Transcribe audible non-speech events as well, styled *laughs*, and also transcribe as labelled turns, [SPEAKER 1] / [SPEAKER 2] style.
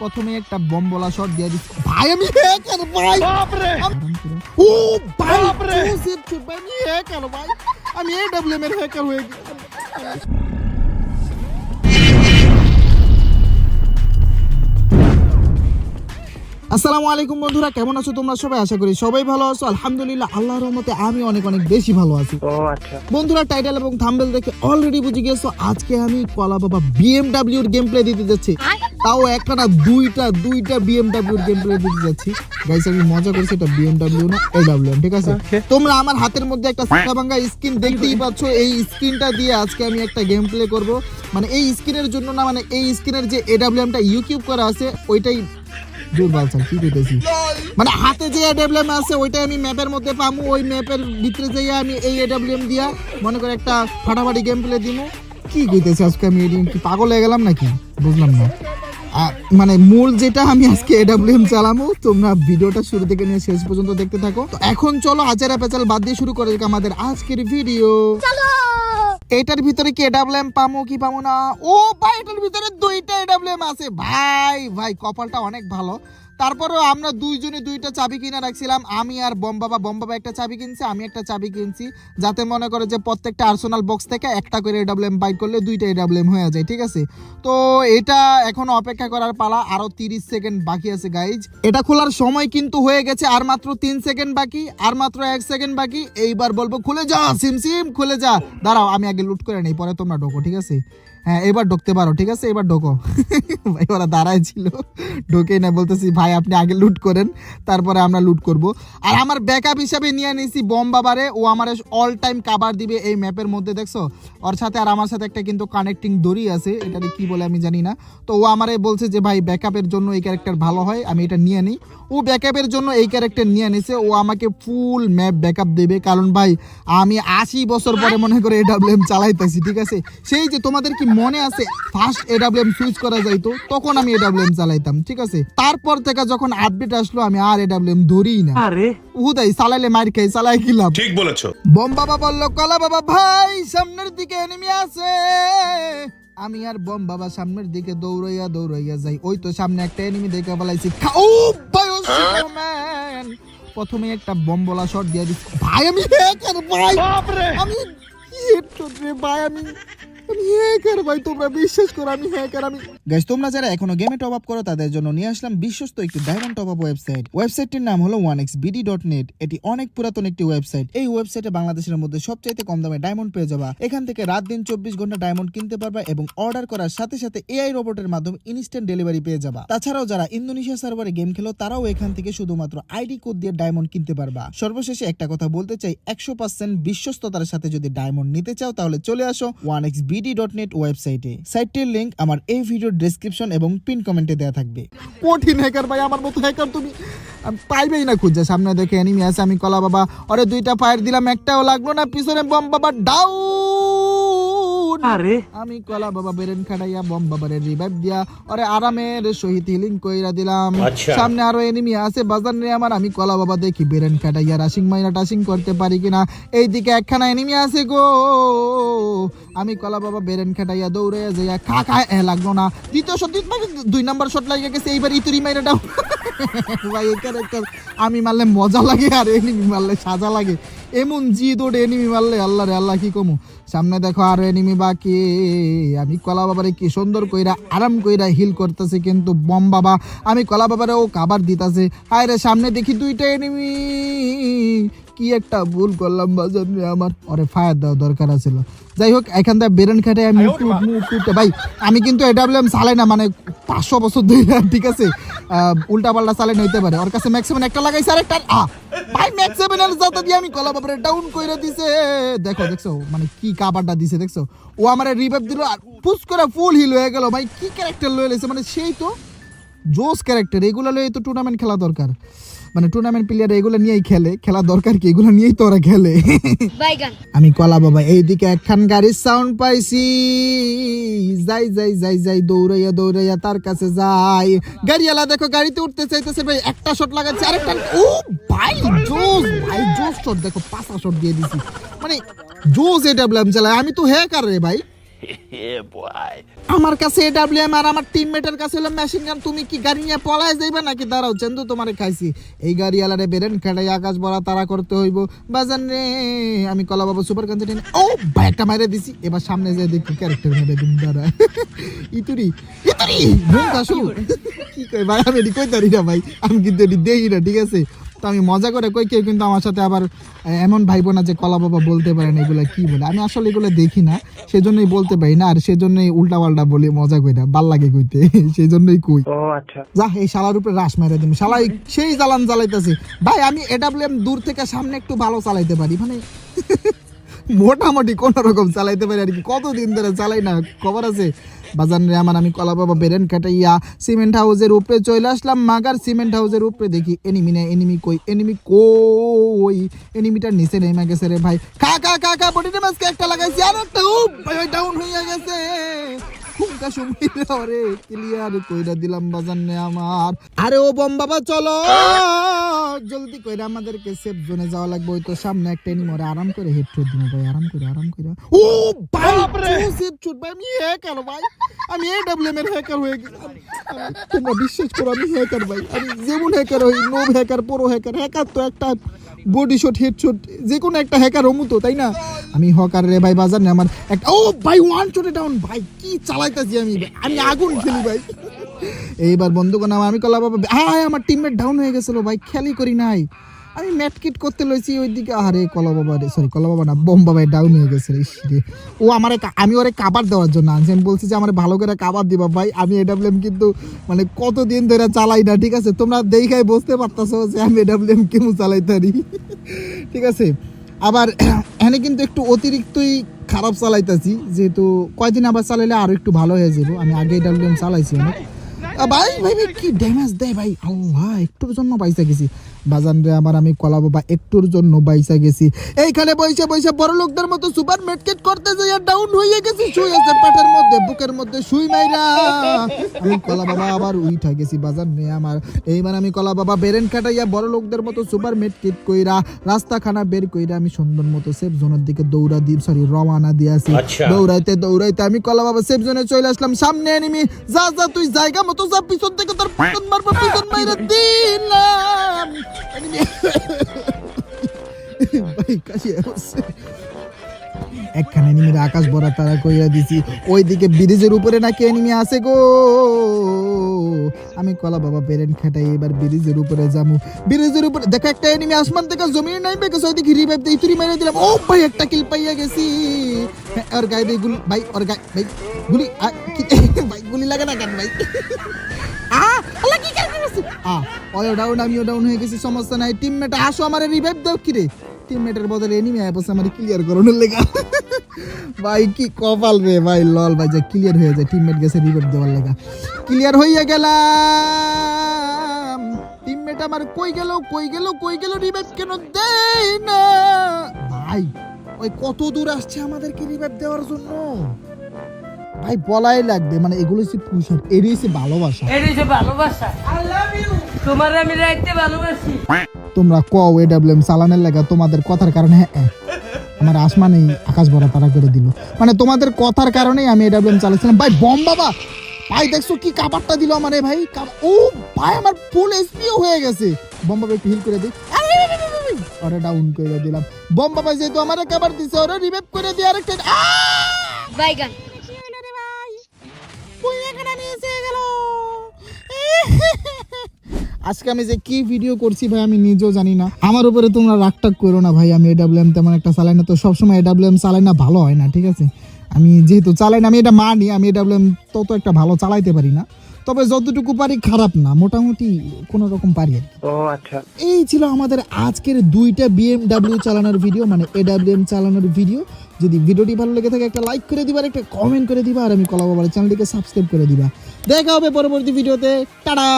[SPEAKER 1] প্রথমে একটা বম বলা শট দিয়ে দিচ্ছি ভাই আমি হ্যাকার ভাই। ও ভাই আমি এডব্লিউএম এর হ্যাকার হয়ে গেছি আসসালামু আলাইকুম বন্ধুরা কেমন আছো তোমরা সবাই? আশা করি সবাই ভালো আছো। আলহামদুলিল্লাহ আল্লাহর রহমতে আমি অনেক অনেক বেশি ভালো আছি।
[SPEAKER 2] ও আচ্ছা।
[SPEAKER 1] বন্ধুরা টাইটেল এবং থাম্বেল দেখে অলরেডি বুঝে গেছো আজকে আমি কলা বাবা বিএমডাব্লিউ এর গেম প্লে দিতে যাচ্ছি। তাও একটা না দুইটা দুইটা বিএমডাব্লিউ এর গেম প্লে দিতে যাচ্ছি। গাইস আমি মজা করছি এটা বিএমডাব্লিউ না এডব্লিউএম ঠিক আছে? তোমরা আমার হাতের মধ্যে একটা সাদা স্ক্রিন দেখতেই পাচ্ছ। এই স্ক্রিনটা দিয়ে আজকে আমি একটা গেম প্লে করব। মানে এই স্ক্রিনের জন্য না মানে এই স্ক্রিনের যে এডব্লিউএমটা ইউকিউব করা আছে ওইটাই জোর বালছা কি কইতেছি? মানে হাতে যে এডব্লিউএম আছে ওইটা আমি ম্যাপের মধ্যে পামু ওই ম্যাপের ভিতরে যাই আমি এই এডব্লিউএম দিয়া মনে করে একটা ফাটাফাটি গেম প্লে দিমু। কি কইতেছি আজকে আমি কি পাগল হয়ে গেলাম নাকি? বুঝলাম না। মানে মূল যেটা আমি আজকে এডব্লিউএম চালামু তোমরা ভিডিওটা শুরু থেকে নিয়ে শেষ পর্যন্ত দেখতে থাকো। তো এখন চলো আচারা পেচাল বাদ দিয়ে শুরু করে আমাদের আজকের ভিডিও এটার ভিতরে কি এডাবলেম পামো কি পামো না? ও ভাই, এটার ভিতরে দুইটা এডাব্লেম আছে। ভাই ভাই, কপালটা অনেক ভালো। তারপরেও আমরা দুইজনে দুইটা চাবি কিনে রাখছিলাম। আমি আর বম বাবা বম বাবা একটা চাবি কিনছে, আমি একটা চাবি কিনছি। যাতে মনে করে যে প্রত্যেকটা আর্সোনাল বক্স থেকে একটা করে এডাব্লিউএম বাই করলে দুইটা এডাব্লিউএম হয়ে যায়, ঠিক আছে? তো এটা এখন অপেক্ষা করার পালা আরও তিরিশ সেকেন্ড বাকি আছে গাইজ এটা খোলার সময় কিন্তু হয়ে গেছে, আর মাত্র তিন সেকেন্ড বাকি, আর মাত্র এক সেকেন্ড বাকি। এইবার বলব, খুলে যা, সিম সিম, খুলে যা। দাঁড়াও, আমি আগে লুট করে নেই, পরে তোমরা ঢোকো, ঠিক আছে? হ্যাঁ এবার ঢুকতে পারো, ঠিক আছে? এবার ঢোকো। ভাই, ওরা দাঁড়ায় ছিল। ঢোকেই না বলতেছি, ভাই, আপনি আগে লুট করেন, তারপরে আমরা লুট করব। আর আমার ব্যাকআপ হিসাবে নিয়ে নিয়েছি বম বাবারে। ও আমার অল টাইম কাবার দিবে এই ম্যাপের মধ্যে, দেখছ? ওর সাথে আর আমার সাথে একটা কিন্তু কানেক্টিং দড়ি আছে। এটারে কি বলে আমি জানি না। তো ও আমারে বলছে যে, ভাই ব্যাকআপের জন্য এই ক্যারেক্টার ভালো হয়, আমি এটা নিয়ে নিই। ও ব্যাকআপের জন্য এই ক্যারেক্টার নিয়ে নিছে। ও আমাকে ফুল ম্যাপ ব্যাকআপ দেবে। কারণ ভাই আমি আশি বছর পরে মনে করে এডাব্লিউএম চালাইতেছি ঠিক আছে? সেই যে তোমাদের কি মনে আছে ফার্স্ট এডাব্লিউএম সুইচ করা যাইতো তখন আমি এডাব্লিউএম চালাইতাম ঠিক আছে? তারপর থেকে যখন আপডেট আসলো আমি আর এডাব্লিউএম ধরিই না।
[SPEAKER 2] আরে।
[SPEAKER 1] উহুদাই চালাইলে মার খাই চালাই কিলাম
[SPEAKER 3] ঠিক বলেছ।
[SPEAKER 1] বম বাবা বলল কলা বাবা ভাই সামনের দিকে এনিমি আছে। আমি আর বম বাবা সামনের দিকে দৌড়াইয়া দৌড়াইয়া যাই। ওই তো সামনে একটা এনিমি দেখে বলাইছি ও ভাই প্রথমে একটা বম্বলা শট দিয়ে দিচ্ছি। ভাই আমি হ্যাকার ভাই! আমি কি headshot রে ভাই আমি আমি হ্যাকার ভাই, তোমরা বিশ্বাস করো, আমি হ্যাকার, আমি গাইস তোমরা যারা এখনও গেমে টপ আপ করো, তাদের জন্য নিয়ে আসলাম বিশ্বস্ত একটি ডায়মন্ড টপ আপ ওয়েবসাইট ওয়েবসাইটটির নাম হলো one X BD dot net এটি অনেক পুরাতন একটি ওয়েবসাইট এই ওয়েবসাইটে বাংলাদেশের মধ্যে সবচাইতে কম দামে ডায়মন্ড পেয়ে যাবা। এখান থেকে রাত দিন চব্বিশ ঘণ্টা ডায়মন্ড কিনতে পারবা এবং অর্ডার করার সাথে সাথে এআই রোবটের মাধ্যমে ইনস্ট্যান্ট ডেলিভারি পেয়ে যাবা। তাছাড়াও যারা ইন্দোনেশিয়া সার্ভারে গেম খেলো, তারাও এখান থেকে শুধুমাত্র আইডি কোড দিয়ে ডায়মন্ড কিনতে পারবা। সর্বশেষে একটা কথা বলতে চাই, একশো পার্সেন্ট বিশ্বস্ততার সাথে যদি ডায়মন্ড নিতে চাও, তাহলে চলে আসো one X BD dot net ওয়েবসাইটে সাইটটির লিঙ্ক আমার এই ভিডিওর ডেসক্রিপশন এবং পিন কমেন্টে দেওয়া থাকবে। কঠিন হ্যাকার ভাই, আমার মতো হ্যাকার তুমি, আমি পাইবেই না খুঁজছে সামনে দেখে এনিমি আছে, আমি কলা বাবা অরে দুইটা ফায়ার দিলাম, একটাও লাগল না, পিছনে বম বাবা ডাউন
[SPEAKER 2] আরে।
[SPEAKER 1] আমি কলা বাবা বেরেন খাটাইয়া বম বাবারে রিভাইভ দিয়া ওরে আরামের সহিত হিলিং কইরা দিলাম।
[SPEAKER 3] আচ্ছা।
[SPEAKER 1] সামনে আরও এনিমি আছে বাজার নিয়ে আমার আমি কলা বাবা দেখি বেরেন খাটাইয়া রাশিং মাইনা টাশিং করতে পারি কিনা। এইদিকে একখানা এনিমি আছে গো। আমি কলা বাবা বেরেন খাটাইয়া দৌড়ে যাইয়া খা খা এ লাগল না। দ্বিতীয় শট দুই নাম্বার শট লাগিয়ে গেছে এইবার ইতুরি মাইরা দাও। *laughs* ভাই এই ক্যারেক্টার আমি মারলে মজা লাগে আর এনিমি মারলে সাজা লাগে। এমন জিদ দৌড়ে এনিমি মারলে আল্লাহ রে আল্লাহ কি কমু? সামনে দেখো আর এনিমি বাকি। আমি কলা বাবারে কি সুন্দর কইরা, আরাম কইরা হিল করতেছে কিন্তু বম বাবা, আমি কলা বাবারে ও কাবার দিতাছে। আয় রে সামনে দেখি দুইটা এনিমি কি একটা ভুল করলাম বাজার আমার ওরে ফায়ার দেওয়া দরকার আছিল। যাই হোক এখান থেকে বেরেন খাটে আমি ভাই আমি কিন্তু এডাব্লিউএম চালাই না মানে পাঁচশো বছর ধরে ঠিক আছে? উল্টা পাল্টা চালাই নিতে পারে। ওর কাছে ম্যাক্সিমাম একটা লাগাইছে আর একটা আ ভাই ম্যাক্সিমাম এর যাতে দিয়ে আমি কলা বাবারে ডাউন কইরা দিছে। দেখো দেখছ মানে কি কাবারটা দিছে দেখছ? ও আমারে রিভাইভ দিল আর পুশ করে ফুল হিল হয়ে গেল। ভাই কি ক্যারেক্টার লয়ে লেছে মানে সেই তো। জোস ক্যারেক্টার এগুলো লয়ে তো টুর্নামেন্ট খেলা দরকার। মানে টুর্নামেন্ট প্লেয়ার এগুলো নিয়েই খেলে খেলা দরকার কি? এগুলো নিয়েই তো ওরা খেলে। আমি কলা বাবা এইদিকে একখান গাড়ির সাউন্ড পাইছি। যাই যাই যাই যাই দৌড়াইয়া দৌড়াইয়া তার কাছে যাই। গাড়িওয়ালা দেখো গাড়িতে উঠতে চাইতেছে ভাই একটা শট লাগাচ্ছে আরেকটা ও ভাই জোস ভাই জোস শট দেখো পাঁচটা শট দিয়ে দিছি। মানে জোস এটা বললাম চালায় আমি তো হ্যাকার রে ভাই. *laughs* আমার কাছে এডাব্লিউএম আর আমার টিমমেটের কাছে হলো মেশিন গান তুমি কি গাড়ি নিয়ে পলায় যাইবে নাকি? দাঁড়াও চেন্দু তোমারে খাইছি। এই গাড়ি আলারে বেরেন খেটাই আকাশ বড়া তারা করতে হইব। বাজান রে আমি কলা বাবু সুপার কনসেন্ট ও ভাই একটা মাইরে দিছি। এবার সামনে যে দেখি ক্যারেক্টার মেরে দিন দাঁড়া। *laughs* ইতুরি ইতুরি কি কই ভাই আমি এটি কই না ভাই। আমি কিন্তু এটি দেখি না ঠিক আছে? তো আমি মজা করে কই কেউ কিন্তু আমার সাথে আবার এমন ভাইবো না যে কলা বাবা বলতে পারেন এগুলো কি বলে। আমি আসলে এগুলো দেখি না সেজন্যই বলতে পারি না আর সেজন্যই উল্টা পাল্টা বলি মজা কইরা ভালো লাগে কইতে *laughs* সেই জন্যই কই
[SPEAKER 3] আচ্ছা।
[SPEAKER 1] যা এই শালার উপরে রাস মেরে দিম শালাই সেই জ্বালান জ্বালাইতেছি। ভাই আমি এডাব্লিউএম দূর থেকে সামনে একটু ভালো চালাইতে পারি মানে *laughs* মোটামুটি কোনো রকম চালাইতে পারি আর কি। কতদিন ধরে চালাই না, খবর আছে? বাজারে আমার, আমি কলা বাবা বেরেন কাটাইয়া সিমেন্ট হাউসের উপরে চলে আসলাম, মাগার সিমেন্ট হাউসের উপরে দেখি এনিমি না এনিমি কই এনিমি কই? এনিমিটার নিচে নেমে গেছে রে ভাই। খা খা খা খা বডি ড্যামেজ একটা লাগাইছি আর একটা ভাই ডাউন হয়ে গেছে। খুবটা সময় রে ক্লিয়ার কইরা দিলাম বাজান নে আমার। আরে ও বম বাবা চলো। জলদি কইরা আমাদেরকে সেফ জোনে যাওয়া লাগবে ওই তো সামনে একটা এনিমি ওরে আরাম করে হেডশট দিমু ভাই আরাম করে আরাম করে। ও ভাই হেডশট ভাই আমি হ্যাকার ভাই। আমি এ এডব্লিউএম এর হ্যাকার হয়ে আমি- তোমরা বিশ্বাস করো আমি হ্যাকার ভাই। আমি যেমন হ্যাকার হই নোব হ্যাকার পুরো হ্যাকার হ্যাকার তো একটা বডি শট হেডশট যে কোনো একটা হ্যাকার হমু তো তাই না? আমি হকার রে ভাই বাজার না, আমার একটা ও ভাই ওয়ান শটে ডাউন ভাই, কি চালাইতাছি আমি? আমি আগুন খেলি, ভাই। এইবার বন্ধুগণ আমি কলা বাবা হ্যাঁ আমার টিমমেট ডাউন হয়ে গেছিল, ভাই, খেলি করি নাই। আমি ম্যাট কিট করতে লইছি, ওইদিকে আরে কলা বাবা রে সরি কলা বাবা না, বোম বাবাই ডাউন হয়ে গেছে রে। ও আমারে আমি ওরে কাবার দেওয়ার জন্য আনছি, আমি বলছি যে আমার ভালো করে কাবার দিবা, ভাই, আমি এডাব্লিউএম কিন্তু মানে কতদিন ধরে চালাই না, ঠিক আছে? তোমরা দেখাই বুঝতে পারতাছো যে আমি এডাব্লিউএম কেমন চালাইতারি *laughs* ঠিক আছে? আবার, *clears throat* এখানে কিন্তু একটু অতিরিক্তই খারাপ চালাইতাছি, যেহেতু কয়দিন আবার চালাইলে আরও একটু ভালো হয়ে যাব। আমি আগে ডাব্লিউএম চালাইছি অনেক। ভাই ভাই কি ড্যামেজ দেয়, ভাই? আল্লাহ, একটুর জন্য বাইসা গেছি। বাজান রে আমার আমি কলা বাবা একটুর জন্য বাইসা গেছি। এইখানে বইসা বইসা বড় লোকদের মতো সুপার মেটকেট করতে যাই ডাউন হয়ে গেছি শুই আছে পেটের মধ্যে বুকের মধ্যে শুই মাইরা। আমি কলা বাবা আবার উইঠা গেছি বাজান রে আমার। এইবার আমি কলা বাবা বেরেন কাটাইয়া বড় লোকদের মতো সুপার মেটকেট কইরা রাস্তা খানা বের কইরা আমি সুন্দর মতো সেফ জোনের দিকে দৌড়া দি সরি রওনা দিয়ে আসি দৌড়াইতে দৌড়াইতে আমি কলা বাবা সেফ জোনে চলে আসলাম। সামনে এনিমি যা যা তুই জায়গা মতো যা পিছন থেকে তোর পিছন মারবো পিছন মাইরা দিলাম। আকাশ তারা কইরা দিছি। ওইদিকে ব্রিজের উপরে নাকি এনিমি আছে গো। আমি কলা বাবা পেরেন খাটাই এবার ব্রিজের উপরে যামু। ব্রিজের উপরে দেখো একটা এনিমি আসমান থেকে জমিনে নাইবে গেছে ওইদিকে রিভাইভ মেরে দিলাম। ও ভাই একটা কিল পাইয়া গেছি। হ্যাঁ, ওর গায়ে দিয়ে গুলি ভাই ওর গায়ে ভাই গুলি ভাই গুলি লাগে না কেন ভাই? আ, করছিস? আ, ডাউন আমিও ডাউন হয়ে গেছি সমস্যা নাই। টিমমেট আসো আমার রিভাইভ দাও কি রে টিমমেটের বদলে এনিমি বসে আমার ক্লিয়ার করানোর লেগা। ভাই কি কপাল রে ভাই লল ভাই যে ক্লিয়ার হয়ে যায় টিমমেট গেছে রিভাইভ দেওয়ার লেগা। ক্লিয়ার হইয়া গেলাম। টিমমেট আমার কই গেল কই গেল কই গেল রিভাইভ কেন দেই না? ভাই ওই কত দূর আসছে আমাদেরকে রিভাইভ দেওয়ার জন্য? ভাই বলাই লাগবে মানে এগুলো হচ্ছে পুষার এরই হচ্ছে ভালোবাসা।
[SPEAKER 4] এটা হচ্ছে ভালোবাসা। তোমার আমি রাখতে ভালোবাসি।
[SPEAKER 1] তোমরা কও এডাব্লিউএম চালানের লাগা তোমাদের কথার কারণে হ্যাঁ হ্যাঁ, আমার আসমানেই আকাশ ভরা তারা করে দিল। মানে তোমাদের কথার কারণেই আমি এডাব্লিউএম চালাচ্ছিলাম। ভাই বম বাবা! ভাই দেখছ কি কাবারটা দিল আমারে ভাই? ও ভাই আমার ফুল এসপিও হয়ে গেছে। বম বাবা একটু হিল করে দিই আরে। ওরে ডাউন করে দিলাম। বম বাবা যেহেতু আমারে কাবার দিছে ওরে রিভাইভ করে দিয়ে আরেকটা!
[SPEAKER 5] বাইগান
[SPEAKER 1] আজকে আমি যে কি ভিডিও করছি ভাই আমি নিজেও জানি না। আমার উপরে তোমরা রাগটাক করো না ভাই আমি এডাব্লিউএম তেমন একটা চালাই না। তো সবসময় এডাব্লিউএম চালাই না ভালো হয় না ঠিক আছে? আমি যেহেতু চালাই না আমি এটা মানি আমি এডাব্লিউএম তত একটা ভালো চালাইতে পারি না। তবে যতটুকু পারি খারাপ না মোটামুটি কোনো রকম পারি।
[SPEAKER 3] ও আচ্ছা।
[SPEAKER 1] এই ছিল আমাদের আজকের দুইটা বিএমডাব্লিউ চালানোর ভিডিও মানে এডাব্লিউএম চালানোর ভিডিও যদি ভিডিওটি ভালো লেগে থাকে একটা লাইক করে দিবা আর একটা কমেন্ট করে দিবা আর আমি কলা বাবার চ্যানেলটিকে সাবস্ক্রাইব করে দিবা। দেখা হবে পরবর্তী ভিডিওতে টাটা!